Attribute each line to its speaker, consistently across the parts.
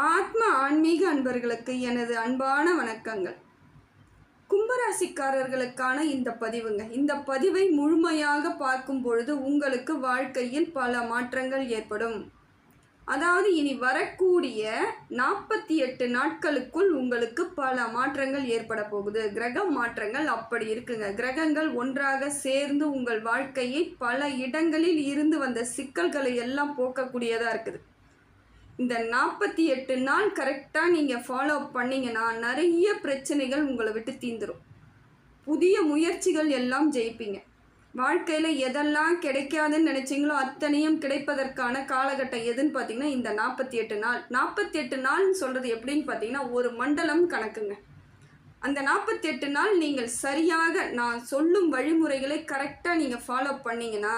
Speaker 1: ஆத்ம ஆன்மீக அன்பர்களுக்கு எனது அன்பான வணக்கங்கள். கும்பராசிக்காரர்களுக்கான இந்த பதிவுங்க. இந்த பதிவை முழுமையாக பார்க்கும் பொழுது உங்களுக்கு வாழ்க்கையில் பல மாற்றங்கள் ஏற்படும். அதாவது இனி வரக்கூடிய நாற்பத்தி எட்டு நாட்களுக்குள் உங்களுக்கு பல மாற்றங்கள் ஏற்பட போகுது. கிரக மாற்றங்கள் அப்படி இருக்குங்க. கிரகங்கள் ஒன்றாக சேர்ந்து உங்கள் வாழ்க்கையை பல இடங்களில் இருந்து வந்த சிக்கல்களை எல்லாம் போக்கக்கூடியதாக இருக்குது. இந்த நாற்பத்தி எட்டு நாள் கரெக்டாக நீங்கள் ஃபாலோ பண்ணீங்கன்னா நிறைய பிரச்சனைகள் உங்களை விட்டு தீந்துடும் புதிய முயற்சிகள் எல்லாம் ஜெயிப்பீங்க. வாழ்க்கையில் எதெல்லாம் கிடைக்காதுன்னு நினச்சிங்களோ அத்தனையும் கிடைப்பதற்கான காலகட்டம் எதுன்னு பார்த்தீங்கன்னா இந்த நாற்பத்தி எட்டு நாள். நாற்பத்தி எட்டு நாள்னு சொல்கிறது எப்படின்னு பார்த்தீங்கன்னா ஒரு மண்டலம் கணக்குங்க. அந்த நாற்பத்தி எட்டு நாள் நீங்கள் சரியாக நான் சொல்லும் வழிமுறைகளை கரெக்டாக நீங்கள் ஃபாலோ பண்ணிங்கன்னா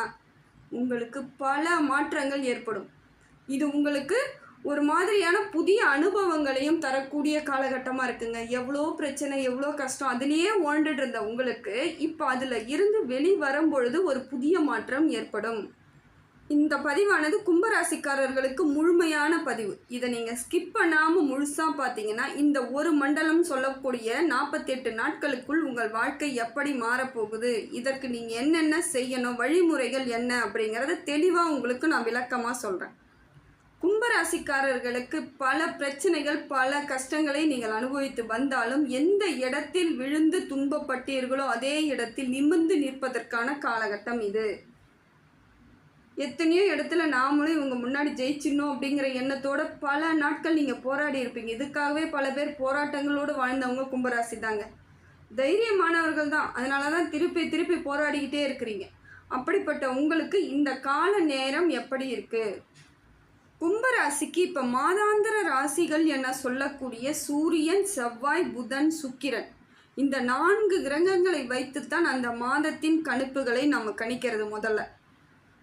Speaker 1: உங்களுக்கு பல மாற்றங்கள் ஏற்படும். இது உங்களுக்கு ஒரு மாதிரியான புதிய அனுபவங்களையும் தரக்கூடிய காலகட்டமாக இருக்குங்க. எவ்வளோ பிரச்சனை எவ்வளோ கஷ்டம் அதுலேயே ஓண்டுட்டு இருந்த உங்களுக்கு இப்போ அதில் இருந்து வெளி வரும்பொழுது ஒரு புதிய மாற்றம் ஏற்படும். இந்த பதிவானது கும்பராசிக்காரர்களுக்கு முழுமையான பதிவு. இதை நீங்கள் ஸ்கிப் பண்ணாமல் முழுசாக பார்த்தீங்கன்னா இந்த ஒரு மண்டலம் சொல்லக்கூடிய நாற்பத்தெட்டு நாட்களுக்குள் உங்கள் வாழ்க்கை எப்படி மாறப்போகுது? இதற்கு நீங்கள் என்னென்ன செய்யணும்? வழிமுறைகள் என்ன? அப்படிங்கிறத தெளிவாக உங்களுக்கு நான் விளக்கமாக சொல்கிறேன் கும்பராசிக்காரர்களுக்கு பல பிரச்சனைகள் பல கஷ்டங்களை நீங்கள் அனுபவித்து வந்தாலும் எந்த இடத்தில் விழுந்து துன்பப்பட்டீர்களோ அதே இடத்தில் நிமிர்ந்து நிற்பதற்கான காலகட்டம் இது. எத்தனையோ இடத்துல நாமளும் இவங்க முன்னாடி ஜெயிச்சிடணும் அப்படிங்கிற எண்ணத்தோட பல நாட்கள் நீங்கள் போராடி இருப்பீங்க. இதுக்காகவே பல பேர் போராட்டங்களோடு வாழ்ந்தவங்க கும்பராசி தாங்க. தைரியமானவர்கள் தான். அதனால தான் திருப்பி திருப்பி போராடிக்கிட்டே இருக்கிறீங்க. அப்படிப்பட்ட உங்களுக்கு இந்த கால நேரம் எப்படி இருக்குது கும்பராசிக்கு இப்போ மாதாந்திர ராசிகள் என சொல்லக்கூடிய சூரியன் செவ்வாய் புதன் சுக்கிரன். இந்த நான்கு கிரகங்களை வைத்துத்தான் அந்த மாதத்தின் கணிப்புகளை நம்ம கணிக்கிறது முதல்ல.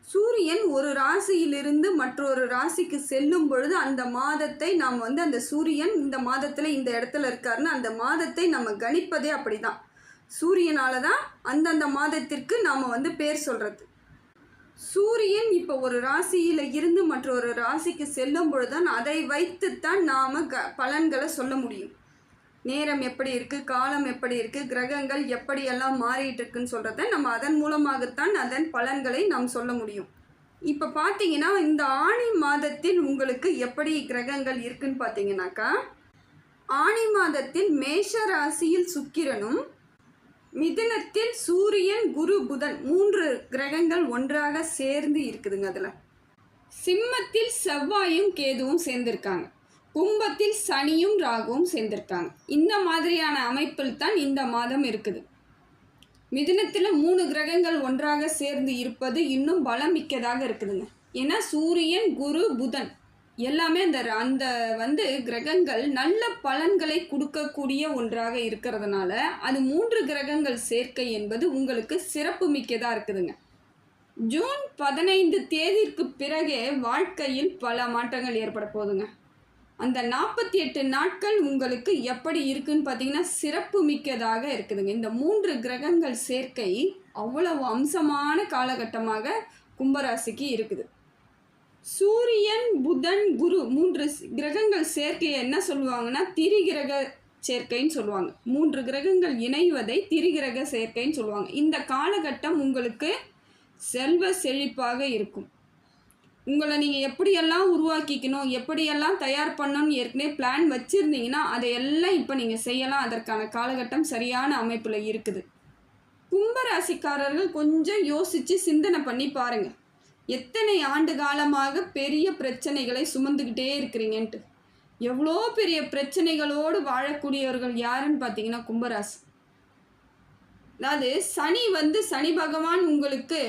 Speaker 1: சூரியன் ஒரு ராசியிலிருந்து மற்றொரு ராசிக்கு செல்லும் பொழுது அந்த மாதத்தை நாம் வந்து அந்த சூரியன் இந்த மாதத்தில் இந்த இடத்துல இருக்காருன்னு அந்த மாதத்தை நம்ம கணிப்பதே அப்படிதான். சூரியனால தான் அந்தந்த மாதத்திற்கு நாம் வந்து பேர் சொல்கிறது சூரியன் இப்போ ஒரு ராசியில் இருந்து மற்றொரு ராசிக்கு செல்லும் பொழுதுதான் அதை வைத்துத்தான் நாம் க பலன்களை சொல்ல முடியும். நேரம் எப்படி இருக்குது காலம் எப்படி இருக்குது கிரகங்கள் எப்படியெல்லாம் மாறிட்டு இருக்குன்னு சொல்கிறத நம்ம அதன் மூலமாகத்தான் அதன் பலன்களை நாம் சொல்ல முடியும். இப்போ பார்த்தீங்கன்னா இந்த ஆணி மாதத்தில் உங்களுக்கு எப்படி கிரகங்கள் இருக்குன்னு பார்த்தீங்கன்னாக்கா ஆணி மாதத்தில் மேஷ ராசியில் சுக்கிரனும் மிதுனத்தில் சூரியன் குரு புதன் மூன்று கிரகங்கள் ஒன்றாக சேர்ந்து இருக்குதுங்க அதில். சிம்மத்தில் செவ்வாயும் கேதுவும் சேர்ந்திருக்காங்க. கும்பத்தில் சனியும் ராகுவும் சேர்ந்திருக்காங்க. இந்த மாதிரியான அமைப்பில் தான் இந்த மாதம் இருக்குது. மிதுனத்தில் மூணு கிரகங்கள் ஒன்றாக சேர்ந்து இருப்பது இன்னும் பலம் மிக்கதாக இருக்குதுங்க. ஏன்னா சூரியன் குரு புதன் எல்லாமே அந்த அந்த வந்து கிரகங்கள் நல்ல பலன்களை கொடுக்கக்கூடிய ஒன்றாக இருக்கிறதுனால அது மூன்று கிரகங்கள் சேர்க்கை என்பது உங்களுக்கு சிறப்பு மிக்கதாக இருக்குதுங்க. ஜூன் பதினைந்து தேதிக்கு பிறகே வாழ்க்கையில் பல மாற்றங்கள் ஏற்பட போகுதுங்க. அந்த நாற்பத்தி எட்டு நாட்கள் உங்களுக்கு எப்படி இருக்குன்னு பார்த்தீங்கன்னா சிறப்பு மிக்கதாக இருக்குதுங்க. இந்த மூன்று கிரகங்கள் சேர்க்கை அவ்வளவு அம்சமான காலகட்டமாக கும்பராசிக்கு இருக்குது. சூரியன் புதன் குரு மூன்று கிரகங்கள் சேர்க்கையை என்ன சொல்லுவாங்கன்னா திரிகிரக சேர்க்கைன்னு சொல்லுவாங்க. மூன்று கிரகங்கள் இணைவதை திரிகிரக சேர்க்கைன்னு சொல்லுவாங்க. இந்த காலகட்டம் உங்களுக்கு செல்வ செழிப்பாக இருக்கும். உங்களை நீங்கள் எப்படியெல்லாம் உருவாக்கிக்கணும் எப்படியெல்லாம் தயார் பண்ணணும்னு ஏற்கனவே பிளான் வச்சுருந்தீங்கன்னா அதையெல்லாம் இப்போ நீங்கள் செய்யலாம். அதற்கான காலகட்டம் சரியான அமைப்பில் இருக்குது. கும்பராசிக்காரர்கள் கொஞ்சம் யோசித்து சிந்தனை பண்ணி பாருங்கள் எத்தனை ஆண்டு காலமாக பெரிய பிரச்சனைகளை சுமந்துக்கிட்டே இருக்கிறீங்கன்ட்டு. எவ்வளோ பெரிய பிரச்சனைகளோடு வாழக்கூடியவர்கள் யாருன்னு பார்த்தீங்கன்னா கும்பராசி. அதாவது சனி வந்து சனி பகவான் உங்களுக்கு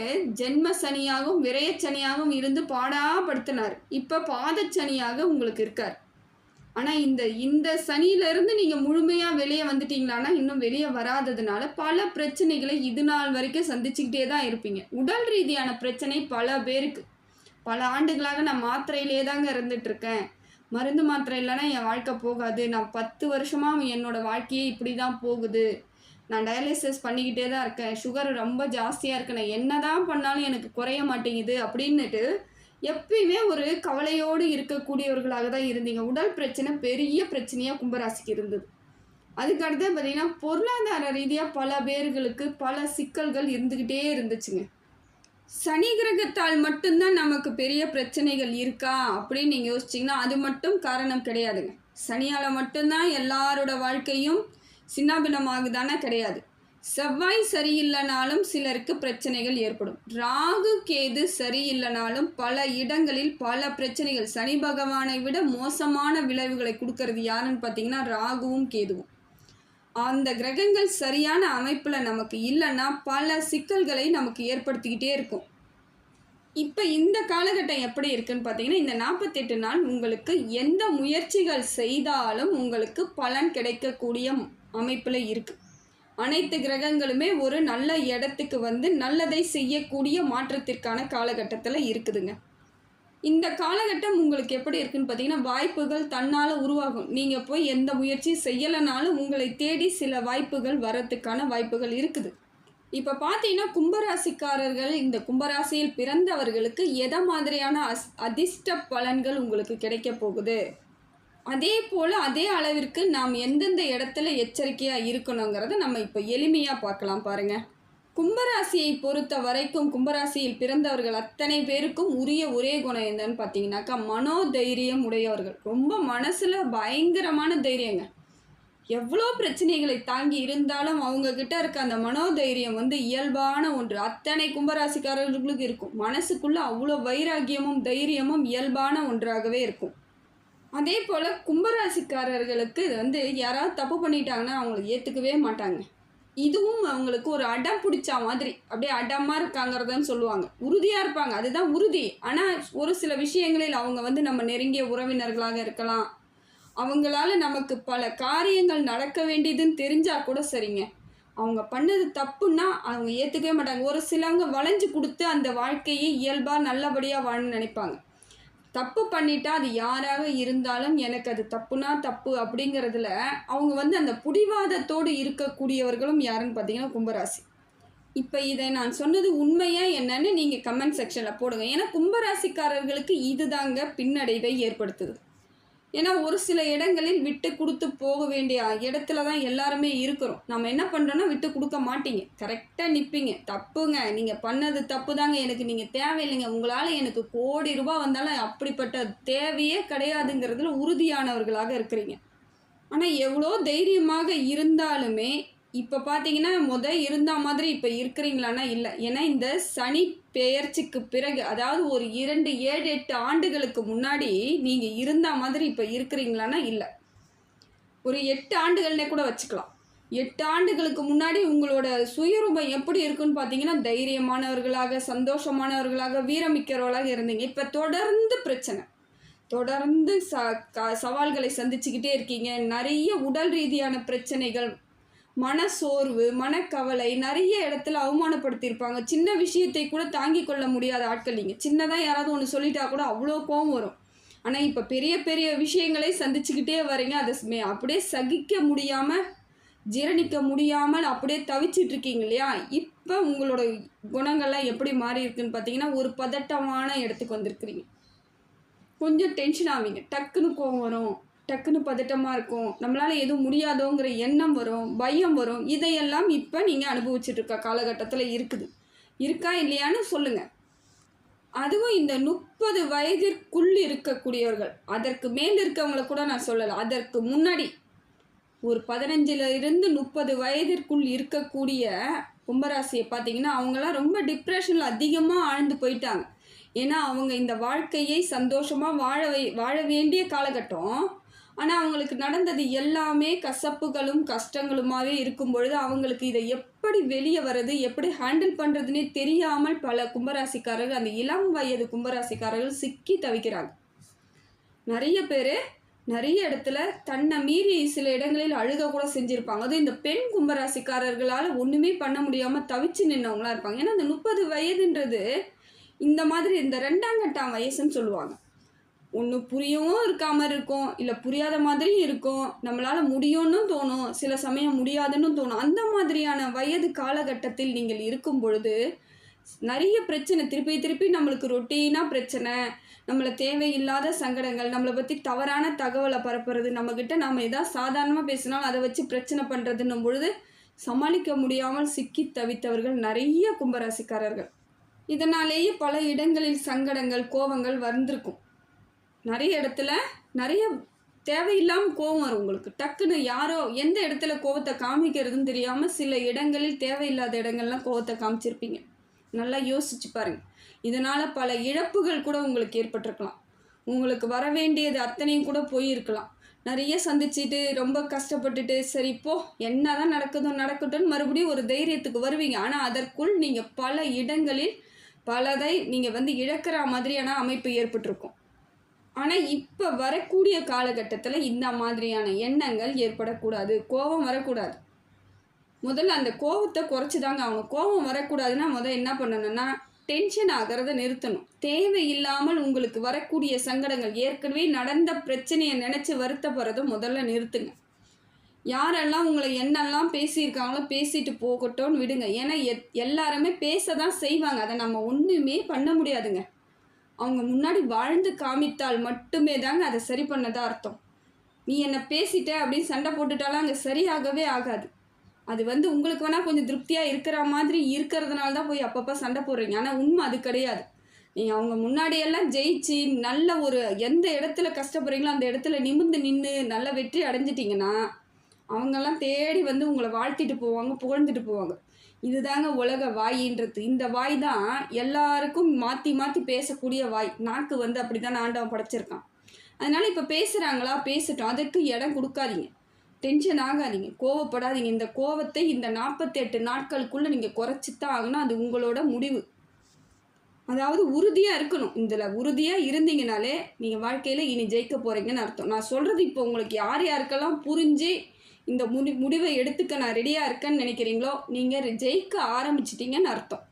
Speaker 1: ஜென்ம சனியாகவும் விரய சனியாகவும் இருந்து பாடாப்படுத்தினார். இப்போ பாதச்சனியாக உங்களுக்கு இருக்கார். ஆனால் இந்த இந்த சனியிலேருந்து நீங்கள் முழுமையாக வெளியே வந்துட்டீங்களான்னா இன்னும் வெளியே வராததுனால பல பிரச்சனைகளை இது நாள் வரைக்கும் சந்திச்சுக்கிட்டே தான் இருப்பீங்க. உடல் ரீதியான பிரச்சனை பல பேருக்கு. பல ஆண்டுகளாக நான் மாத்திரையிலே தாங்க இருந்துகிட்ருக்கேன். மருந்து மாத்திரை இல்லைன்னா என் வாழ்க்கை போகாது. நான் பத்து வருஷமாக என்னோடய வாழ்க்கையே இப்படி தான் போகுது. நான் டயாலிசிஸ் பண்ணிக்கிட்டே தான் இருக்கேன். சுகர் ரொம்ப ஜாஸ்தியாக இருக்கு. நான் என்ன தான் பண்ணாலும் எனக்கு குறைய மாட்டேங்குது அப்படின்னுட்டு எப்பயுமே ஒரு கவலையோடு இருக்கக்கூடியவர்களாக தான் இருந்தீங்க. உடல் பிரச்சனை பெரிய பிரச்சனையாக கும்பராசிக்கு இருந்தது. அதுக்கடுத்து பார்த்தீங்கன்னா பொருளாதார ரீதியாக பல பேர்களுக்கு பல சிக்கல்கள் இருந்துக்கிட்டே இருந்துச்சுங்க. சனி கிரகத்தால் மட்டும்தான் நமக்கு பெரிய பிரச்சனைகள் இருக்கா அப்படின்னு நீங்கள் யோசிச்சிங்கன்னா அது மட்டும் காரணம் கிடையாதுங்க. சனியால் மட்டும்தான் எல்லாரோட வாழ்க்கையும் சின்னாபின்னமாகுதானே கிடையாது. செவ்வாய் சரியில்லைனாலும் சிலருக்கு பிரச்சனைகள் ஏற்படும். ராகு கேது சரியில்லைனாலும் பல இடங்களில் பல பிரச்சனைகள். சனி பகவானை விட மோசமான விளைவுகளை கொடுக்கறது யாருன்னு பார்த்தீங்கன்னா ராகுவும் கேதுவும். அந்த கிரகங்கள் சரியான அமைப்பில் நமக்கு இல்லைன்னா பல சிக்கல்களை நமக்கு ஏற்படுத்திக்கிட்டே இருக்கும். இப்போ இந்த காலகட்டம் எப்படி இருக்குன்னு பார்த்தீங்கன்னா இந்த நாற்பத்தெட்டு நாள் உங்களுக்கு எந்த முயற்சிகள் செய்தாலும் உங்களுக்கு பலன் கிடைக்கக்கூடிய அமைப்பில் இருக்குது அனைத்து கிரகங்களுமே ஒரு நல்ல இடத்துக்கு வந்து நல்லதை செய்யக்கூடிய மாற்றத்திற்கான காலகட்டத்தில் இருக்குதுங்க. இந்த காலகட்டம் உங்களுக்கு எப்படி இருக்குன்னு பார்த்தீங்கன்னா வாய்ப்புகள் தன்னால் உருவாகும். நீங்கள் போய் எந்த முயற்சியும் செய்யலைனாலும் உங்களை தேடி சில வாய்ப்புகள் வரத்துக்கான வாய்ப்புகள் இருக்குது. இப்போ பார்த்தீங்கன்னா கும்பராசிக்காரர்கள் இந்த கும்பராசியில் பிறந்தவர்களுக்கு எதை மாதிரியான அஸ் அதிர்ஷ்ட பலன்கள் உங்களுக்கு கிடைக்க போகுது? அதே போல் அதே அளவிற்கு நாம் எந்தெந்த இடத்துல எச்சரிக்கையாக இருக்கணுங்கிறத நம்ம இப்போ எளிமையாக பார்க்கலாம் பாருங்கள் கும்பராசியை பொறுத்த வரைக்கும் கும்பராசியில் பிறந்தவர்கள் அத்தனை பேருக்கும் உரிய ஒரே குணம் என்னன்னு பார்த்தீங்கன்னாக்கா மனோதைரியம் உடையவர்கள். ரொம்ப மனசில் பயங்கரமான தைரியங்க. எவ்வளோ பிரச்சனைகளை தாங்கி இருந்தாலும் அவங்கக்கிட்ட இருக்க அந்த மனோதைரியம் வந்து இயல்பான ஒன்று. அத்தனை கும்பராசிக்காரர்களுக்கு இருக்கும். மனசுக்குள்ளே அவ்வளோ வைராக்கியமும் தைரியமும் இயல்பான ஒன்றாகவே இருக்கும். அதே போல் கும்பராசிக்காரர்களுக்கு இது வந்து யாராவது தப்பு பண்ணிட்டாங்கன்னா அவங்களை ஏற்றுக்கவே மாட்டாங்க. இதுவும் அவங்களுக்கு ஒரு அடம் பிடிச்ச மாதிரி அப்படியே அடமாக இருக்காங்கிறதுன்னு சொல்லுவாங்க. உறுதியாக இருப்பாங்க. அதுதான் உறுதி. ஆனால் ஒரு சில விஷயங்களில் அவங்க வந்து நம்ம நெருங்கிய உறவினர்களாக இருக்கலாம். அவங்களால நமக்கு பல காரியங்கள் நடக்க வேண்டியதுன்னு தெரிஞ்சால் கூட சரிங்க. அவங்க பண்ணது தப்புன்னா அவங்க ஏற்றுக்கவே மாட்டாங்க. ஒரு சிலவங்க வளைஞ்சு கொடுத்து அந்த வாழ்க்கையை இயல்பாக நல்லபடியாக வாழணும்னு நினைப்பாங்க. தப்பு பண்ணிட்டா அது யாராக இருந்தாலும் எனக்கு அது தப்புனா தப்பு அப்படிங்கிறதுல அவங்க வந்து அந்த புடிவாதத்தோடு இருக்கக்கூடியவர்களும் யாருன்னு பார்த்தீங்கன்னா கும்பராசி. இப்போ இதை நான் சொன்னது உண்மையாக என்னன்னு நீங்கள் கமெண்ட் செக்ஷனில் போடுங்க. ஏன்னா கும்பராசிக்காரர்களுக்கு இதுதாங்க பின்னடைவை ஏற்படுத்துது. ஏன்னா ஒரு சில இடங்களில் விட்டு கொடுத்து போக வேண்டிய இடத்துல தான் எல்லாருமே இருக்கிறோம். நம்ம என்ன பண்ணுறோன்னா விட்டு கொடுக்க மாட்டீங்க. கரெக்டாக நிற்பீங்க தப்புங்க. நீங்கள் பண்ணது தப்பு தாங்க. எனக்கு நீங்கள் தேவையில்லைங்க. உங்களால் எனக்கு கோடி ரூபாய் வந்தாலும் அப்படிப்பட்ட தேவையே கிடையாதுங்கிறதுல உறுதியானவர்களாக இருக்கிறீங்க. ஆனால் எவ்வளோ தைரியமாக இருந்தாலுமே இப்போ பார்த்தீங்கன்னா முத இருந்த மாதிரி இப்போ இருக்கிறீங்களான்னா இல்லை. ஏன்னா இந்த சனி பெயர்ச்சிக்கு பிறகு அதாவது ஒரு இரண்டு ஏழு எட்டு ஆண்டுகளுக்கு முன்னாடி நீங்கள் இருந்த மாதிரி இப்போ இருக்கிறீங்களான்னா இல்லை. ஒரு எட்டு ஆண்டுகள்னே கூட வச்சுக்கலாம். எட்டு ஆண்டுகளுக்கு முன்னாடி உங்களோட சுயரூபம் எப்படி இருக்குன்னு பார்த்தீங்கன்னா தைரியமானவர்களாக சந்தோஷமானவர்களாக வீரமிக்கிறவர்களாக இருந்தீங்க. இப்போ தொடர்ந்து பிரச்சனை. தொடர்ந்து ச க சவால்களை சந்திச்சுக்கிட்டே இருக்கீங்க. நிறைய உடல் ரீதியான பிரச்சனைகள் மனசோர்வு மனக்கவலை நிறைய இடத்துல அவமானப்படுத்தியிருப்பாங்க. சின்ன விஷயத்தை கூட தாங்கி கொள்ள முடியாத ஆட்கள் நீங்கள் சின்னதாக யாராவது ஒன்று சொல்லிட்டா கூட அவ்வளோ கோவம் வரும். ஆனால் இப்போ பெரிய பெரிய விஷயங்களை சந்திச்சுக்கிட்டே வரீங்க அதை அப்படியே சகிக்க முடியாமல் ஜீரணிக்க முடியாமல் அப்படியே தவிச்சிட்டு இருக்கீங்க இல்லையா? இப்போ உங்களோட குணங்கள்லாம் எப்படி மாறி இருக்குன்னு பார்த்தீங்கன்னா ஒரு பதட்டமான இடத்துக்கு வந்திருக்கிறீங்க. கொஞ்சம் டென்ஷன் ஆவீங்க. டக்குன்னு கோவம் வரும். டக்குன்னு பதட்டமாக இருக்கும். நம்மளால் எதுவும் முடியாதோங்கிற எண்ணம் வரும் பயம் வரும். இதையெல்லாம் இப்போ நீங்கள் அனுபவிச்சுட்ருக்க காலகட்டத்தில் இருக்குது. இருக்கா இல்லையான்னு சொல்லுங்கள் அதுவும் இந்த முப்பது வயதிற்குள் இருக்கக்கூடியவர்கள் அதற்கு மேல் இருக்கவங்களை கூட நான் சொல்லலை. அதற்கு முன்னாடி ஒரு பதினஞ்சுல இருந்து முப்பது வயதிற்குள் இருக்கக்கூடிய கும்பராசியை பார்த்தீங்கன்னா அவங்களாம் ரொம்ப டிப்ரெஷனில் அதிகமாக ஆழ்ந்து போயிட்டாங்க. ஏன்னா அவங்க இந்த வாழ்க்கையை சந்தோஷமாக வாழ வாழ வேண்டிய காலகட்டம் ஆனால் அவங்களுக்கு நடந்தது எல்லாமே கசப்புகளும் கஷ்டங்களுமாகவே இருக்கும் பொழுது அவங்களுக்கு இதை எப்படி வெளியே வர்றது எப்படி ஹேண்டில் பண்ணுறதுனே தெரியாமல் பல கும்பராசிக்காரர்கள் அந்த இளம் வயது கும்பராசிக்காரர்கள் சிக்கி தவிக்கிறாங்க. நிறைய பேர் நிறைய இடத்துல தன்னை மீறி சில இடங்களில் அழுக கூட செஞ்சுருப்பாங்க. அதுவும் இந்த பெண் கும்பராசிக்காரர்களால் ஒன்றுமே பண்ண முடியாமல் தவிச்சு நின்றவங்களாம் இருப்பாங்க. ஏன்னா இந்த முப்பது வயதுன்றது இந்த மாதிரி இந்த ரெண்டாம் கட்டாம் வயசுன்னு சொல்லுவாங்க. ஒன்று புரியவும் இருக்காம இருக்கும் இல்லை புரியாத மாதிரியும் இருக்கும். நம்மளால் முடியும்னு தோணும் சில சமயம் முடியாதுன்னு தோணும். அந்த மாதிரியான வயது காலகட்டத்தில் நீங்கள் இருக்கும் பொழுது நிறைய பிரச்சனை திருப்பி திருப்பி நம்மளுக்கு ரொட்டீனாக பிரச்சனை நம்மளை தேவையில்லாத சங்கடங்கள் நம்மளை பற்றி தவறான தகவலை பரப்புறது நம்மக்கிட்ட நாம் எதாவது சாதாரணமாக பேசினாலும் அதை வச்சு பிரச்சனை பண்ணுறதுன்னும் பொழுது சமாளிக்க முடியாமல் சிக்கி தவித்தவர்கள் நிறைய கும்பராசிக்காரர்கள். இதனாலேயே பல இடங்களில் சங்கடங்கள் கோபங்கள் வந்திருக்கும். நிறைய இடத்துல நிறைய தேவையில்லாமல் கோபம் வரும் உங்களுக்கு. டக்குன்னு யாரோ எந்த இடத்துல கோபத்தை காமிக்கிறதுன்னு தெரியாமல் சில இடங்களில் தேவையில்லாத இடங்கள்லாம் கோபத்தை காமிச்சிருப்பீங்க. நல்லா யோசிச்சு பாருங்கள் இதனால் பல இழப்புகள் கூட உங்களுக்கு ஏற்பட்டிருக்கலாம். உங்களுக்கு வர வேண்டியது அத்தனையும் கூட போயிருக்கலாம். நிறைய சந்திச்சுட்டு ரொம்ப கஷ்டப்பட்டுட்டு சரி இப்போ என்ன தான் நடக்குதோ நடக்கட்டும்னு மறுபடியும் ஒரு தைரியத்துக்கு வருவீங்க. ஆனால் அதற்குள் நீங்கள் பல இடங்களில் பலதை நீங்கள் வந்து இழக்கிற மாதிரியான அமைப்பு ஏற்பட்டிருக்கும். ஆனால் இப்போ வரக்கூடிய காலகட்டத்தில் இந்த மாதிரியான எண்ணங்கள் ஏற்படக்கூடாது. கோபம் வரக்கூடாது. முதல்ல அந்த கோபத்தை குறைச்சி தாங்க அவங்க கோபம் வரக்கூடாதுன்னா முதல்ல என்ன பண்ணணும்னா டென்ஷன் ஆகிறத நிறுத்தணும். தேவையில்லாமல் உங்களுக்கு வரக்கூடிய சங்கடங்கள் ஏற்கனவே நடந்த பிரச்சனையை நினச்சி வருத்தப்படுறதை முதல்ல நிறுத்துங்க. யாரெல்லாம் உங்களை என்னெல்லாம் பேசியிருக்காங்களோ பேசிட்டு போகட்டும்னு விடுங்க. ஏன்னா எத் எல்லாருமே பேச தான் செய்வாங்க. அதை நம்ம ஒன்றுமே பண்ண முடியாதுங்க. அவங்க முன்னாடி வாழ்ந்து காமித்தால் மட்டுமே தாங்க அதை சரி பண்ணதா அர்த்தம். நீ என்னை பேசிட்ட அப்படின்னு சண்டை போட்டுட்டாலும் அங்கே சரியாகவே ஆகாது. அது வந்து உங்களுக்கு வேணால் கொஞ்சம் திருப்தியாக இருக்கிற மாதிரி இருக்கிறதுனால தான் போய் அப்பப்போ சண்டை போடுறீங்க. ஆனால் உண்மை அது கிடையாது. நீங்கள் அவங்க முன்னாடியெல்லாம் ஜெயிச்சு நல்ல ஒரு எந்த இடத்துல கஷ்டப்படுறீங்களோ அந்த இடத்துல நிமிர்ந்து நின்று நல்ல வெற்றி அடைஞ்சிட்டிங்கன்னா அவங்கெல்லாம் தேடி வந்து உங்களை வாழ்த்திட்டு போவாங்க புகழ்ந்துட்டு போவாங்க. இதுதாங்க உலக வாயின்றது. இந்த வாய் தான் எல்லாருக்கும் மாற்றி மாற்றி பேசக்கூடிய வாய். நாக்கு வந்து அப்படி தான் ஆண்டவன் படைச்சிருக்கான். அதனால் இப்போ பேசுகிறாங்களா பேசட்டும். அதுக்கு இடம் கொடுக்காதீங்க. டென்ஷன் ஆகாதீங்க. கோவப்படாதீங்க. இந்த கோவத்தை இந்த நாற்பத்தெட்டு நாட்களுக்குள்ளே நீங்கள் குறைச்சி தான் ஆகணும். அது உங்களோட முடிவு. அதாவது உறுதியாக இருக்கணும். இதில் உறுதியாக இருந்தீங்கனாலே நீங்கள் வாழ்க்கையில் இனி ஜெயிக்க போகிறீங்கன்னு அர்த்தம். நான் சொல்கிறது இப்போ உங்களுக்கு யார் யாருக்கெல்லாம் புரிஞ்சு இந்த முடி முடிவை எடுத்துக்க நான் ரெடியாக இருக்கேன்னு நினைக்கிறீங்களோ? நீங்கள் ஜெயிக்க ஆரம்பிச்சிட்டிங்கன்னு அர்த்தம்.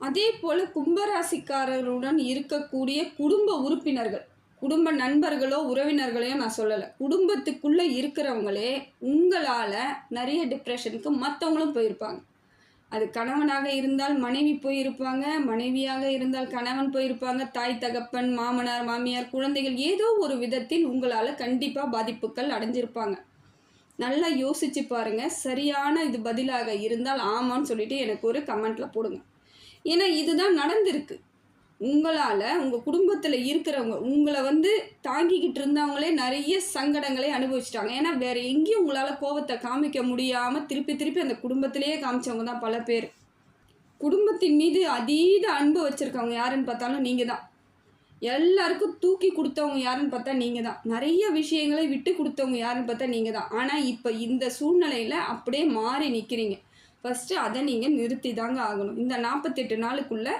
Speaker 1: அதே போல் கும்பராசிக்காரருடன் இருக்கக்கூடிய குடும்ப உறுப்பினர்கள் குடும்ப நண்பர்களோ உறவினர்களையோ நான் சொல்லலை. குடும்பத்துக்குள்ளே இருக்கிறவங்களே உங்களால் நிறைய டிப்ரெஷனுக்கு மற்றவங்களும் போயிருப்பாங்க. அது கணவனாக இருந்தால் மனைவி போயிருப்பாங்க மனைவியாக இருந்தால் கணவன் போயிருப்பாங்க தாய் தகப்பன் மாமனார் மாமியார் குழந்தைகள் ஏதோ ஒரு விதத்தில் உங்களால் கண்டிப்பாக பாதிப்புகள் அடைஞ்சிருப்பாங்க. நல்லா யோசிச்சு பாருங்க. சரியான இது பதிலாக இருந்தால் ஆமான்னு சொல்லிட்டு எனக்கு ஒரு கமெண்ட்ல போடுங்க. ஏன்னா இதுதான் நடந்திருக்கு. உங்களால் உங்கள் குடும்பத்தில் இருக்கிறவங்க உங்களை வந்து தாங்கிக்கிட்டு இருந்தவங்களே நிறைய சங்கடங்களை அனுபவிச்சிட்டாங்க. ஏன்னா வேற எங்கேயும் உங்களால் கோபத்தை காமிக்க முடியாமல் திருப்பி திருப்பி அந்த குடும்பத்திலேயே காமிச்சவங்க தான் பல பேர். குடும்பத்தின் மீது அதீத அன்பு வச்சுருக்கவங்க யாருன்னு பார்த்தாலும் நீங்கள் தான் எல்லாருக்கும் தூக்கி கொடுத்தவங்க யாருன்னு பார்த்தா நீங்கள் தான் நிறைய விஷயங்களை விட்டு கொடுத்தவங்க யாருன்னு பார்த்தா நீங்கள் தான் ஆனால் இப்போ இந்த சூழ்நிலையில் அப்படியே மாறி நிற்கிறீங்க ஃபஸ்ட்டு அதை நீங்கள் நிறுத்தி தாங்க ஆகணும். இந்த நாற்பத்தெட்டு நாளுக்குள்ளே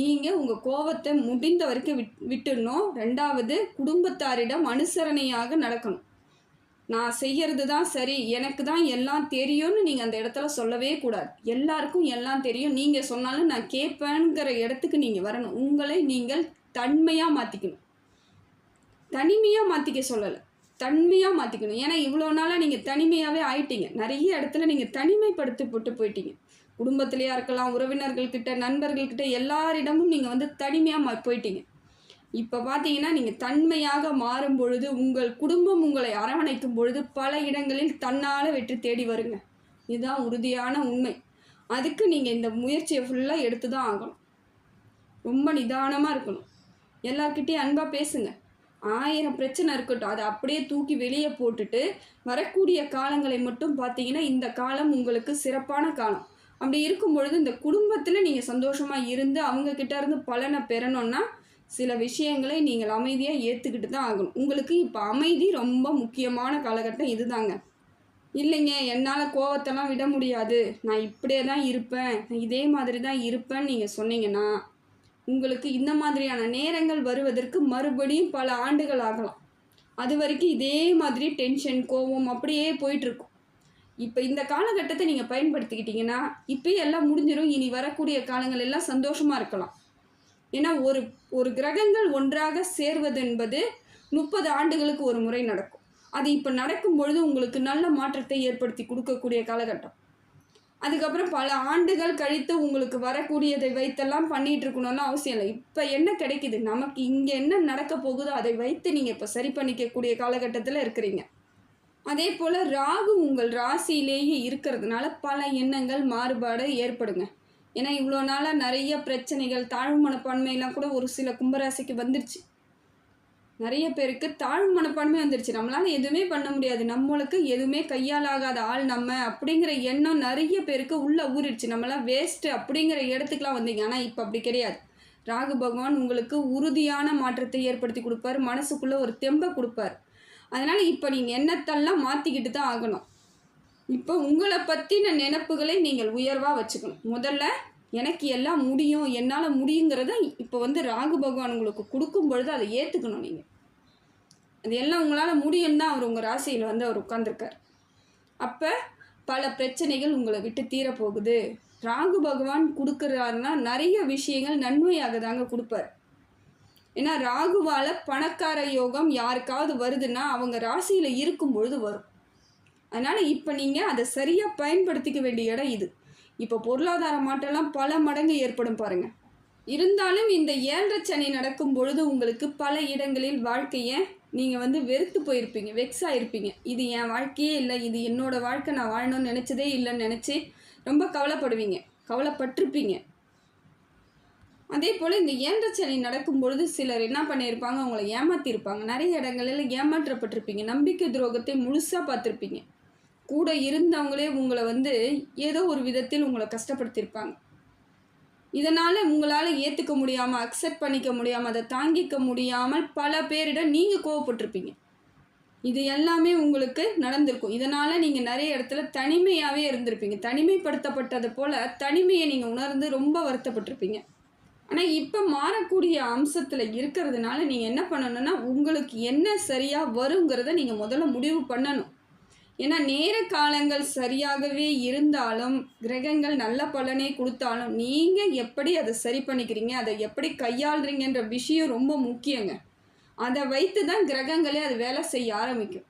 Speaker 1: நீங்கள் உங்கள் கோவத்தை முடிந்த வரைக்கும் விட் விட்டுடணும். ரெண்டாவது குடும்பத்தாரிடம் அனுசரணையாக நடக்கணும். நான் செய்கிறது தான் சரி. எனக்கு தான் எல்லாம் தெரியும்னு நீங்கள் அந்த இடத்துல சொல்லவே கூடாது. எல்லாருக்கும் எல்லாம் தெரியும். நீங்கள் சொன்னாலும் நான் கேட்பேங்கிற இடத்துக்கு நீங்கள் வரணும். உங்களை நீங்கள் தன்மையாக மாற்றிக்கணும் தனிமையாக மாற்றிக்க சொல்லலை. தன்மையாக மாற்றிக்கணும் ஏன்னா இவ்வளோ நாளாக நீங்கள் தனிமையாகவே ஆயிட்டீங்க. நிறைய இடத்துல நீங்கள் தனிமைப்படுத்தி போட்டு போயிட்டீங்க. குடும்பத்திலேயா இருக்கலாம் உறவினர்கள்கிட்ட நண்பர்கள்கிட்ட எல்லாரிடமும் நீங்கள் வந்து தனிமையாக மா போயிட்டீங்க. இப்போ பார்த்தீங்கன்னா நீங்கள் தன்மையாக மாறும் பொழுது உங்கள் குடும்பம் உங்களை அரவணைக்கும் பொழுது பல இடங்களில் தன்னால் வெற்றி தேடி வருங்க. இதுதான் உறுதியான உண்மை. அதுக்கு நீங்கள் இந்த முயற்சியை ஃபுல்லாக எடுத்து தான் ஆகணும். ரொம்ப நிதானமாக இருக்கணும். எல்லார்கிட்டேயும் அன்பாக பேசுங்க. ஆயிரம் பிரச்சனை இருக்கட்டும். அதை அப்படியே தூக்கி வெளியே போட்டுட்டு வரக்கூடிய காலங்களை மட்டும் பார்த்தீங்கன்னா இந்த காலம் உங்களுக்கு சிறப்பான காலம். அப்படி இருக்கும் பொழுது இந்த குடும்பத்தில் நீங்கள் சந்தோஷமாக இருந்து அவங்கக்கிட்ட இருந்து பலனை பெறணும்னா சில விஷயங்களை நீங்கள் அமைதியாக ஏற்றுக்கிட்டு தான் ஆகணும். உங்களுக்கு இப்போ அமைதி ரொம்ப முக்கியமான காலகட்டம் இதுதாங்க. இல்லைங்க என்னால் கோவத்தெல்லாம் விட முடியாது. நான் இப்படியே தான் இருப்பேன். நான் இதே மாதிரி தான் இருப்பேன்னு நீங்கள் சொன்னீங்கன்னா உங்களுக்கு இந்த மாதிரியான நேரங்கள் வருவதற்கு மறுபடியும் பல ஆண்டுகள் ஆகலாம். அது வரைக்கும் இதே மாதிரி டென்ஷன் கோவம் அப்படியே போயிட்டுருக்கும். இப்போ இந்த காலகட்டத்தை நீங்கள் பயன்படுத்திக்கிட்டிங்கன்னா இப்போயே எல்லாம் முடிஞ்சிடும் இனி வரக்கூடிய காலங்கள் எல்லாம் சந்தோஷமாக இருக்கலாம். ஏன்னா ஒரு ஒரு கிரகங்கள் ஒன்றாக சேர்வது என்பது முப்பது ஆண்டுகளுக்கு ஒரு முறை நடக்கும். அது இப்போ நடக்கும் பொழுது உங்களுக்கு நல்ல மாற்றத்தை ஏற்படுத்தி கொடுக்கக்கூடிய காலகட்டம். அதுக்கப்புறம் பல ஆண்டுகள் கழித்து உங்களுக்கு வரக்கூடியதை வைத்தெல்லாம் பண்ணிட்டு இருக்கணும்னு அவசியம் இல்லை. இப்போ என்ன கிடைக்குது? நமக்கு இங்கே என்ன நடக்க போகுதோ அதை வைத்து நீங்கள் இப்போ சரி பண்ணிக்கக்கூடிய காலகட்டத்தில் இருக்கிறீங்க. அதே போல் ராகு உங்கள் ராசியிலேயே இருக்கிறதுனால பல எண்ணங்கள் மாறுபாடு ஏற்படுங்க. ஏன்னா இவ்வளோ நாளாக நிறைய பிரச்சனைகள் தாழ்வு மனப்பான்மையெல்லாம் கூட ஒரு சில கும்பராசிக்கு வந்துருச்சு. நிறைய பேருக்கு தாழ் மனப்பான்மை வந்துருச்சு. நம்மளால் எதுவுமே பண்ண முடியாது. நம்மளுக்கு எதுவுமே கையாலாகாத ஆள் நம்ம அப்படிங்கிற எண்ணம் நிறைய பேருக்கு உள்ள ஊறிடுச்சு. நம்மளாம் வேஸ்ட்டு அப்படிங்கிற இடத்துக்குலாம் வந்தீங்க. ஆனால் இப்போ அப்படி கிடையாது. ராகு பகவான் உங்களுக்கு உறுதியான மாற்றத்தை ஏற்படுத்தி கொடுப்பாரு. மனசுக்குள்ளே ஒரு தெம்பை கொடுப்பார். அதனால் இப்போ நீங்கள் எண்ணத்தெல்லாம் மாற்றிக்கிட்டு தான் ஆகணும். இப்போ உங்களை பற்றின நினப்புகளை நீங்கள் உயர்வாக வச்சுக்கணும். முதல்ல எனக்கு எல்லாம் முடியும். என்னால் முடியுங்கிறத இப்போ வந்து ராகு பகவான் உங்களுக்கு கொடுக்கும் பொழுது அதை ஏற்றுக்கணும் நீங்கள் அது எல்லாம் உங்களால் முடியும் தான் அவர் உங்கள் ராசியில் வந்து அவர் உட்காந்துருக்கார் அப்போ பல பிரச்சனைகள் உங்களை விட்டு தீரப்போகுது. ராகு பகவான் கொடுக்குறாருன்னா நிறைய விஷயங்கள் நன்மையாக தாங்க கொடுப்பார். ஏன்னா ராகுவால் பணக்கார யோகம் யாருக்காவது வருதுன்னா அவங்க ராசியில் இருக்கும் பொழுது வரும். அதனால் இப்போ நீங்கள் அதை சரியாக பயன்படுத்திக்க வேண்டிய இடம் இது. இப்போ பொருளாதார மாற்றம்லாம் பல மடங்கு ஏற்படும் பாருங்கள் இருந்தாலும் இந்த ஏழரை சனி நடக்கும் பொழுது உங்களுக்கு பல இடங்களில் வாழ்க்கையை நீங்கள் வந்து வெறுத்து போயிருப்பீங்க வெக்ஸ் இருப்பீங்க இது என் வாழ்க்கையே இல்லை இது என்னோட வாழ்க்கை நான் வாழணும்னு நினச்சதே இல்லைன்னு நினச்சி ரொம்ப கவலைப்படுவீங்க கவலைப்பட்டிருப்பீங்க. அதே போல் இந்த ஏழரை சனி நடக்கும் சிலர் என்ன பண்ணியிருப்பாங்க அவங்கள ஏமாற்றிருப்பாங்க நிறைய இடங்களில் ஏமாற்றப்பட்டிருப்பீங்க நம்பிக்கை துரோகத்தை முழுசாக பார்த்துருப்பீங்க. கூட இருந்தவங்களே உங்களை வந்து ஏதோ ஒரு விதத்தில் உங்களை கஷ்டப்படுத்தியிருப்பாங்க. இதனால் உங்களால் ஏற்றுக்க முடியாமல் அக்செப்ட் பண்ணிக்க முடியாமல் அதை தாங்கிக்க முடியாமல் பல பேரிடம் நீங்கள் கோவப்பட்டிருப்பீங்க. இது எல்லாமே உங்களுக்கு நடந்திருக்கும். இதனால் நீங்கள் நிறைய இடத்துல தனிமையாகவே இருந்திருப்பீங்க. தனிமைப்படுத்தப்பட்டது போல் தனிமையை நீங்கள் உணர்ந்து ரொம்ப வருத்தப்பட்டிருப்பீங்க. ஆனால் இப்போ மாறக்கூடிய அம்சத்தில் இருக்கிறதுனால நீங்கள் என்ன பண்ணணும்னா உங்களுக்கு என்ன சரியாக வருங்கிறத நீங்கள் முதல்ல முடிவு பண்ணணும். ஏன்னா நேர காலங்கள் சரியாகவே இருந்தாலும் கிரகங்கள் நல்ல பலனை கொடுத்தாலும் நீங்கள் எப்படி அதை சரி பண்ணிக்கிறீங்க அதை எப்படி கையாளுறீங்கன்ற விஷயம் ரொம்ப முக்கியங்க. அதை வைத்து தான் கிரகங்களே அது வேலை செய்ய ஆரம்பிக்கும்.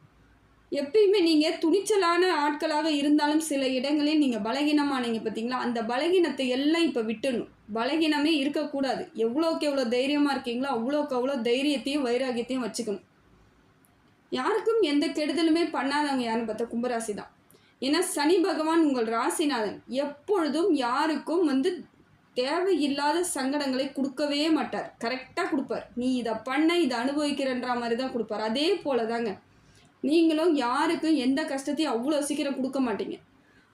Speaker 1: எப்பயுமே நீங்கள் துணிச்சலான ஆட்களாக இருந்தாலும் சில இடங்களில் நீங்கள் பலகீனமானீங்க பார்த்தீங்களா அந்த பலகீனத்தை எல்லாம் இப்போ விட்டுணும் பலகீனமே இருக்கக்கூடாது. எவ்வளோக்கு எவ்வளோ தைரியமாக இருக்கீங்களோ அவ்வளோக்கு அவ்வளோ தைரியத்தையும் வைராகியத்தையும் வச்சுக்கணும். யாருக்கும் எந்த கெடுதலுமே பண்ணாதவங்க யாருன்னு பார்த்தா கும்பராசி தான் ஏன்னா சனி பகவான் உங்கள் ராசிநாதன். எப்பொழுதும் யாருக்கும் வந்து தேவையில்லாத சங்கடங்களை கொடுக்கவே மாட்டார். கரெக்டாக கொடுப்பார். நீ இதை பண்ண இதை அனுபவிக்கிறன்ற மாதிரி தான் கொடுப்பார். அதே போல தாங்க நீங்களும் யாருக்கும் எந்த கஷ்டத்தையும் அவ்வளோ சீக்கிரம் கொடுக்க மாட்டீங்க.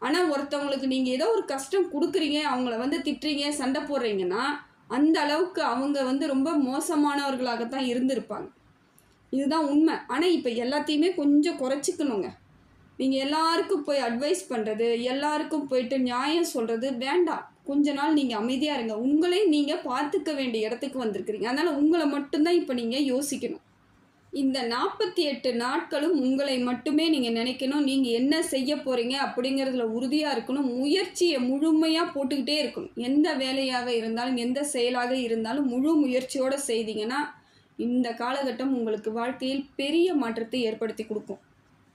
Speaker 1: ஆனால் ஒருத்தவங்களுக்கு நீங்கள் ஏதோ ஒரு கஷ்டம் கொடுக்குறீங்க அவங்கள வந்து திட்டுறீங்க சண்டை போடுறீங்கன்னா அந்த அளவுக்கு அவங்க வந்து ரொம்ப மோசமானவர்களாகத்தான் இருந்திருப்பாங்க. இதுதான் உண்மை. ஆனால் இப்போ எல்லாத்தையுமே கொஞ்சம் குறைச்சிக்கணுங்க. நீங்கள் எல்லாருக்கும் போய் அட்வைஸ் பண்ணுறது எல்லாருக்கும் போயிட்டு நியாயம் சொல்கிறது வேண்டாம். கொஞ்ச நாள் நீங்கள் அமைதியாக இருங்க. உங்களே நீங்கள் பார்த்துக்க வேண்டிய இடத்துக்கு வந்திருக்கிறீங்க. அதனால் உங்களை மட்டும்தான் இப்போ நீங்கள் யோசிக்கணும். இந்த நாற்பத்தி எட்டு நாட்களும் உங்களை மட்டுமே நீங்கள் நினைக்கணும். நீங்கள் என்ன செய்ய போகிறீங்க அப்படிங்கிறதுல உறுதியாக இருக்கணும். முயற்சியை முழுமையாக போட்டுக்கிட்டே இருக்கணும். எந்த வேலையாக இருந்தாலும் எந்த செயலாக இருந்தாலும் முழு முயற்சியோடு செய்தீங்கன்னா இந்த காலகட்டம் உங்களுக்கு வாழ்க்கையில் பெரிய மாற்றத்தை ஏற்படுத்தி கொடுக்கும்.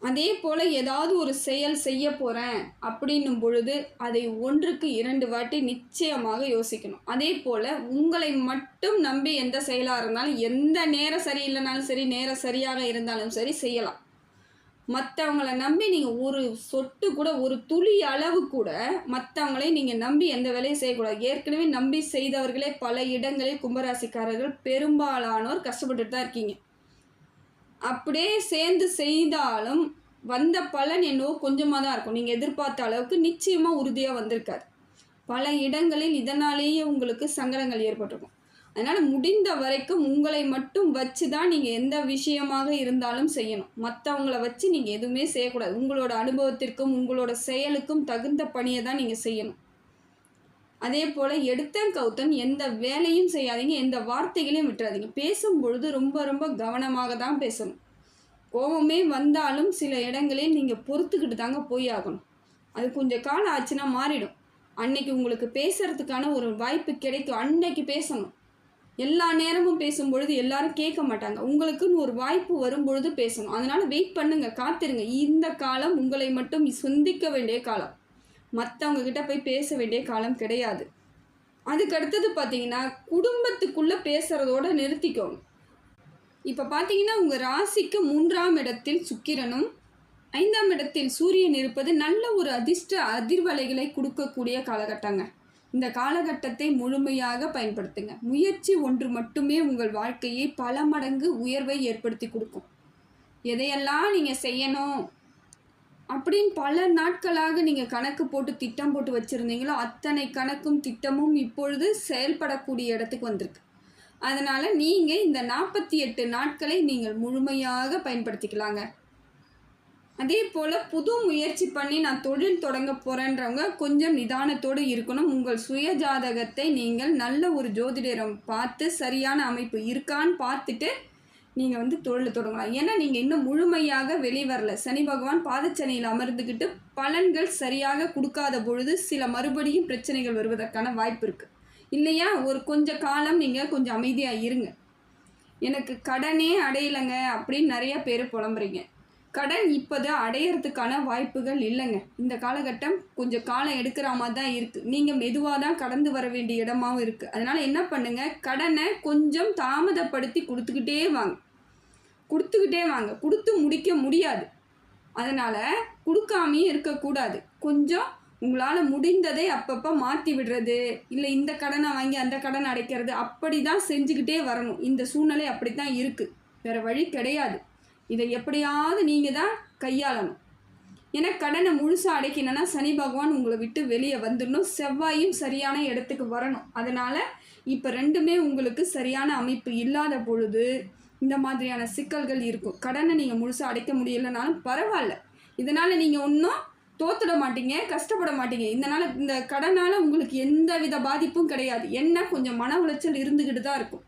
Speaker 1: அதே போல் ஏதாவது ஒரு செயல் செய்ய போகிறேன் அப்படின்னும் பொழுது அதை ஒன்றுக்கு இரண்டு வாட்டி நிச்சயமாக யோசிக்கணும். அதே போல் உங்களை மட்டும் நம்பி எந்த செயலாக இருந்தாலும் எந்த நேரம் சரியில்லைனாலும் சரி நேரம் சரியாக இருந்தாலும் சரி செய்யலாம். மற்றவங்கள நம்பி நீங்கள் ஒரு சொட்டு கூட ஒரு துளி அளவு கூட மற்றவங்களையும் நீங்கள் நம்பி எந்த வேலையும் செய்யக்கூடாது. ஏற்கனவே நம்பி செய்தவர்களே பல இடங்களில் கும்பராசிக்காரர்கள் பெரும்பாலானோர் கஷ்டப்பட்டுட்டு தான் இருக்கீங்க. அப்படியே சேர்ந்து செய்தாலும் வந்த பலன் என்னவோ கொஞ்சமாக தான் இருக்கும். நீங்கள் எதிர்பார்த்த அளவுக்கு நிச்சயமாக உறுதியாக வந்திருக்காது. பல இடங்களில் இதனாலேயே உங்களுக்கு சங்கடங்கள் ஏற்பட்டிருக்கும். அதனால் முடிந்த வரைக்கும் உங்களை மட்டும் வச்சு தான் நீங்கள் எந்த விஷயமாக இருந்தாலும் செய்யணும். மற்றவங்கள வச்சு நீங்கள் எதுவுமே செய்யக்கூடாது. உங்களோட அனுபவத்திற்கும் உங்களோட செயலுக்கும் தகுந்த பணியை தான் நீங்கள் செய்யணும். அதே போல் எடுத்தன் கௌத்தன் எந்த வேலையும் செய்யாதீங்க எந்த வார்த்தைகளையும் விட்டுறாதீங்க. பேசும்பொழுது ரொம்ப ரொம்ப கவனமாக தான் பேசணும். கோபமே வந்தாலும் சில இடங்களில் நீங்கள் பொறுத்துக்கிட்டு தாங்க போய் ஆகணும். அது கொஞ்சம் காலம் ஆச்சுன்னா மாறிடும். அன்னைக்கு உங்களுக்கு பேசுறதுக்கான ஒரு வாய்ப்பு கிடைக்கும். அன்னைக்கு பேசணும். எல்லா நேரமும் பேசும்பொழுது எல்லாரும் கேட்க மாட்டாங்க. உங்களுக்குன்னு ஒரு வாய்ப்பு வரும்பொழுது பேசணும். அதனால் வெயிட் பண்ணுங்க காத்திருங்க. இந்த காலம் உங்களை மட்டும் சிந்திக்க வேண்டிய காலம். மற்றவங்க கிட்ட போய் பேச வேண்டிய காலம் கிடையாது. அதுக்கு அடுத்தது பார்த்தீங்கன்னா குடும்பத்துக்குள்ளே பேசுகிறதோட நிறுத்திக்கோங்க. இப்போ பார்த்தீங்கன்னா உங்கள் ராசிக்கு மூன்றாம் இடத்தில் சுக்கிரனும் ஐந்தாம் இடத்தில் சூரியன் இருப்பது நல்ல ஒரு அதிர்ஷ்ட அதிர்வலைகளை கொடுக்கக்கூடிய காலகட்டங்க. இந்த காலகட்டத்தை முழுமையாக பயன்படுத்துங்க. முயற்சி ஒன்று மட்டுமே உங்கள் வாழ்க்கையை பல மடங்கு உயர்வை ஏற்படுத்தி கொடுக்கும். எதையெல்லாம் நீங்கள் செய்யணும் அப்படின்னு பல நாட்களாக நீங்கள் கணக்கு போட்டு திட்டம் போட்டு வச்சுருந்தீங்களோ அத்தனை கணக்கும் திட்டமும் இப்பொழுது செயல்படக்கூடிய இடத்துக்கு வந்திருக்கு. அதனால் நீங்கள் இந்த நாற்பத்தி எட்டு நாட்களை நீங்கள் முழுமையாக பயன்படுத்திக்கலாங்க. அதே போல் புது முயற்சி பண்ணி நான் தொழில் தொடங்க போகிறேன்றவங்க கொஞ்சம் நிதானத்தோடு இருக்கணும். உங்கள் சுய ஜாதகத்தை நீங்கள் நல்ல ஒரு ஜோதிடரம் பார்த்து சரியான அமைப்பு இருக்கான்னு பார்த்துட்டு நீங்கள் வந்து தொழில் தொடங்கலாம். ஏன்னா நீங்கள் இன்னும் முழுமையாக வெளிவரல சனி பகவான் பாதச்சனையில் அமர்ந்துக்கிட்டு பலன்கள் சரியாக கொடுக்காத பொழுது சில மறுபடியும் பிரச்சனைகள் வருவதற்கான வாய்ப்பு இருக்குது இல்லையா? ஒரு கொஞ்ச காலம் நீங்கள் கொஞ்சம் அமைதியாக இருங்க. எனக்கு கடனே அடையலைங்க அப்படின்னு நிறைய பேர் புலம்புறீங்க. கடன் இப்போது அடையிறதுக்கான வாய்ப்புகள் இல்லைங்க. இந்த காலகட்டம் கொஞ்சம் காலம் எடுக்கிற மாதிரி தான் இருக்குது நீங்கள் மெதுவாக தான் கடந்து வர வேண்டிய இடமாவும் இருக்குது அதனால் என்ன பண்ணுங்கள் கடனை கொஞ்சம் தாமதப்படுத்தி கொடுத்துக்கிட்டே வாங்க. கொடுத்துக்கிட்டே வாங்க. கொடுத்து முடிக்க முடியாது. அதனால் கொடுக்காமையும் இருக்கக்கூடாது. கொஞ்சம் உங்களால் முடிந்ததை அப்பப்போ மாற்றி விடுறது இல்லை இந்த கடனை வாங்கி அந்த கடன் அடைக்கிறது அப்படி தான் செஞ்சுக்கிட்டே வரணும். இந்த சூழ்நிலை அப்படி தான் இருக்குது வேறு வழி கிடையாது. இதை எப்படியாவது நீங்கள் தான் கையாளணும். ஏன்னா கடனை முழுசாக அடைக்கணும்னா சனி பகவான் உங்களை விட்டு வெளியே வந்துடணும். செவ்வாயும் சரியான இடத்துக்கு வரணும். அதனால் இப்போ ரெண்டுமே உங்களுக்கு சரியான அமைப்பு இல்லாத பொழுது இந்த மாதிரியான சிக்கல்கள் இருக்கும். கடனை நீங்கள் முழுசாக அடைக்க முடியலைனாலும் பரவாயில்ல. இதனால் நீங்கள் ஒன்றும் தோத்துட மாட்டீங்க கஷ்டப்பட மாட்டீங்க. இதனால் இந்த கடனால் உங்களுக்கு எந்த வித பாதிப்பும் கிடையாது. என்ன கொஞ்சம் மன உளைச்சல் இருந்துக்கிட்டு தான் இருக்கும்.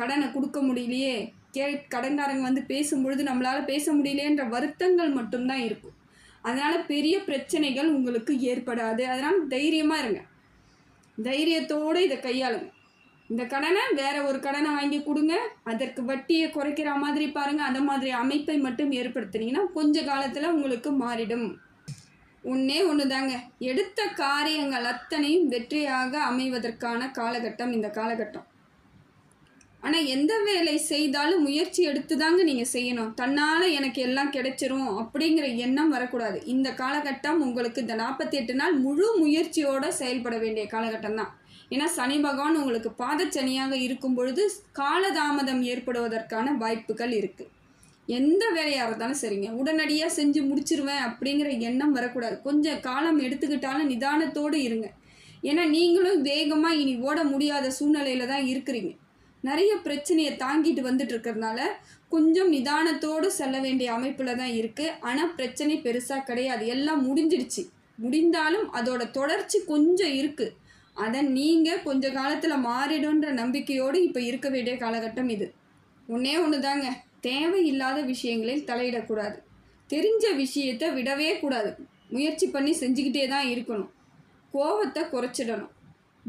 Speaker 1: கடனை கொடுக்க முடியலையே. கே கடன்காரங்க வந்து பேசும்பொழுது நம்மளால் பேச முடியலன்ற வருத்தங்கள் மட்டும்தான் இருக்கும். அதனால் பெரிய பிரச்சனைகள் உங்களுக்கு ஏற்படாது. அதனால் தைரியமாக இருங்க. தைரியத்தோடு இதை கையாளுங்க. இந்த கடனை வேற ஒரு கடனை வாங்கி கொடுங்க. அதற்கு வட்டியை குறைக்கிற மாதிரி பாருங்கள் அந்த மாதிரி அமைப்பை மட்டும் ஏற்படுத்துனீங்கன்னா கொஞ்ச காலத்தில் உங்களுக்கு மாறிடும். ஒன்றே ஒன்று தாங்க எடுத்த காரியங்கள் அத்தனையும் வெற்றியாக அமைவதற்கான காலகட்டம் இந்த காலகட்டம். ஆனால் எந்த வேலை செய்தாலும் முயற்சி எடுத்து தாங்க நீங்கள் செய்யணும். தன்னால் எனக்கு எல்லாம் கிடைச்சிரும் அப்படிங்கிற எண்ணம் வரக்கூடாது. இந்த காலகட்டம் உங்களுக்கு இந்த நாற்பத்தி எட்டு நாள் முழு முயற்சியோடு செயல்பட வேண்டிய காலகட்டம் தான். ஏன்னா சனி பகவான் உங்களுக்கு பாதச்சனியாக இருக்கும் பொழுது காலதாமதம் ஏற்படுவதற்கான வாய்ப்புகள் இருக்குது எந்த வேலையாக இருந்தாலும் சரிங்க. உடனடியாக செஞ்சு முடிச்சிருவேன் அப்படிங்கிற எண்ணம் வரக்கூடாது. கொஞ்சம் காலம் எடுத்துக்கிட்டாலும் நிதானத்தோடு இருங்க. ஏன்னா நீங்களும் வேகமாக இனி ஓட முடியாத சூழ்நிலையில் தான் இருக்கிறீங்க. நிறைய பிரச்சனையை தாங்கிட்டு வந்துட்டு இருக்கிறதுனால கொஞ்சம் நிதானத்தோடு செல்ல வேண்டிய அமைப்பில் தான் இருக்குது ஆனால் பிரச்சனை பெருசாக கிடையாது. எல்லாம் முடிஞ்சிடுச்சு. முடிந்தாலும் அதோட தொடர்ச்சி கொஞ்சம் இருக்குது அதை நீங்கள் கொஞ்ச காலத்தில் மாறிடுன்ற நம்பிக்கையோடு இப்போ இருக்க வேண்டிய காலகட்டம் இது. ஒன்றே ஒன்று தாங்க தேவையில்லாத விஷயங்களில் தலையிடக்கூடாது. தெரிஞ்ச விஷயத்தை விடவே கூடாது. முயற்சி பண்ணி செஞ்சுக்கிட்டே தான் இருக்கணும். கோவத்தை குறைச்சிடணும்.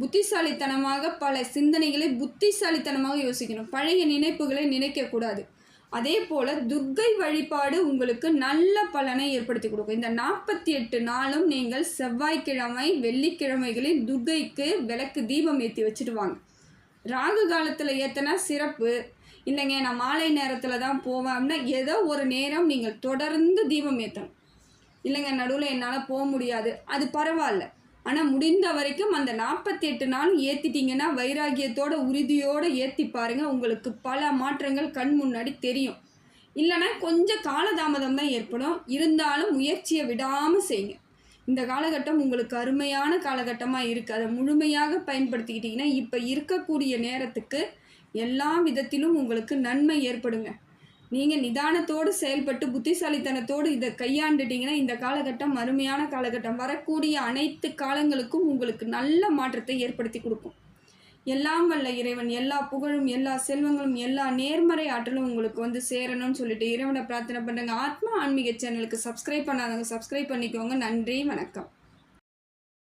Speaker 1: புத்திசாலித்தனமாக பல சிந்தனைகளை புத்திசாலித்தனமாக யோசிக்கணும். பழைய நினைப்புகளை நினைக்கக்கூடாது. அதே போல் துர்க்கை வழிபாடு உங்களுக்கு நல்ல பலனை ஏற்படுத்தி கொடுக்கும். இந்த நாற்பத்தி எட்டு நாளும் நீங்கள் செவ்வாய்க்கிழமை வெள்ளிக்கிழமைகளில் துர்க்கைக்கு விளக்கு தீபம் ஏற்றி வச்சுட்டு வாங்க ராகு காலத்தில் ஏற்றினா சிறப்பு. இல்லைங்க நான் மாலை நேரத்தில் தான் போவேன் அப்படின்னா ஏதோ ஒரு நேரம் நீங்கள் தொடர்ந்து தீபம் ஏற்றணும் இல்லைங்க நடுவில் என்னால் போக முடியாது. அது பரவாயில்ல. ஆனால் முடிந்த வரைக்கும் அந்த நாற்பத்தி எட்டு நாள் ஏற்றிட்டிங்கன்னா வைராகியத்தோட உறுதியோடு ஏற்றி பாருங்கள் உங்களுக்கு பல மாற்றங்கள் கண் முன்னாடி தெரியும். இல்லைன்னா கொஞ்சம் காலதாமதம் தான் ஏற்படும். இருந்தாலும் முயற்சியை விடாமல் செய்யுங்க. இந்த காலகட்டம் உங்களுக்கு அருமையான காலகட்டமாக இருக்குது அதை முழுமையாக பயன்படுத்திக்கிட்டிங்கன்னா இப்போ இருக்கக்கூடிய நேரத்துக்கு எல்லா விதத்திலும் உங்களுக்கு நன்மை ஏற்படுங்க. நீங்கள் நிதானத்தோடு செயல்பட்டு புத்திசாலித்தனத்தோடு இதை கையாண்டுட்டீங்கன்னா இந்த காலகட்டம் அருமையான காலகட்டம். வரக்கூடிய அனைத்து காலங்களுக்கும் உங்களுக்கு நல்ல மாற்றத்தை ஏற்படுத்தி கொடுக்கும். எல்லாம் வல்ல இறைவன் எல்லா புகழும் எல்லா செல்வங்களும் எல்லா நேர்மறை ஆற்றலும் உங்களுக்கு வந்து சேரணும்னு சொல்லிட்டு இறைவனை பிரார்த்தனை பண்ணுங்க ஆத்மா ஆன்மீக சேனலுக்கு சப்ஸ்கிரைப் பண்ணாதவங்க சப்ஸ்கிரைப் பண்ணிக்கோங்க. நன்றி வணக்கம்.